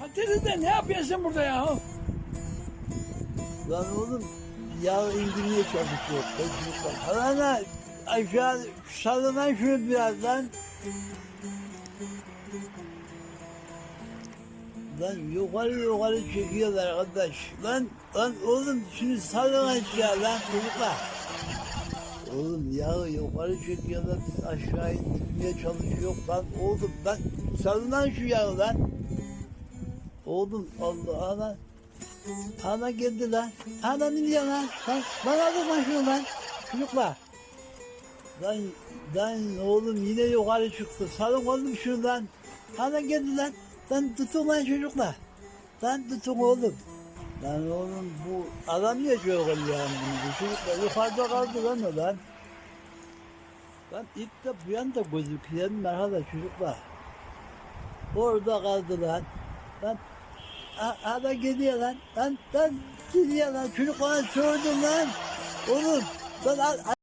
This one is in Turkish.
Patates de ne yapıyorsun burada ya? Lan oğlum yağ indirmeye çalışıyor. Alana aşağı salınan şunu birazdan. Lan yukarı yukarı çekiyorlar arkadaş. Lan, lan oğlum şunu salın aşağı lan çocuklar. Oğlum yağı yukarı çekiyorlar aşağı indirmeye çalışıyor lan oğlum lan salınan şu yağı lan. Oğlum Allah Allah. Ana geldi lan. Ana ne diyor lan? Lan bana lan şunu lan. Çocuklar. Lan, lan oğlum yine yukarı çıktı. Salın oğlum şunu lan. Ana geldi lan. Lan tutun lan çocuklar. Lan tutun oğlum. Lan oğlum bu adam niye şöyle oluyor yani? Çocuklar yukarıda kaldı lan o lan. Lan ip de bu yanda gözüküyor merhaba çocuklar. Orada kaldı lan. Lan A- Ada geliyor lan. Lan lan geliyor lan. Çocuk bana sordun lan. Oğlum. A-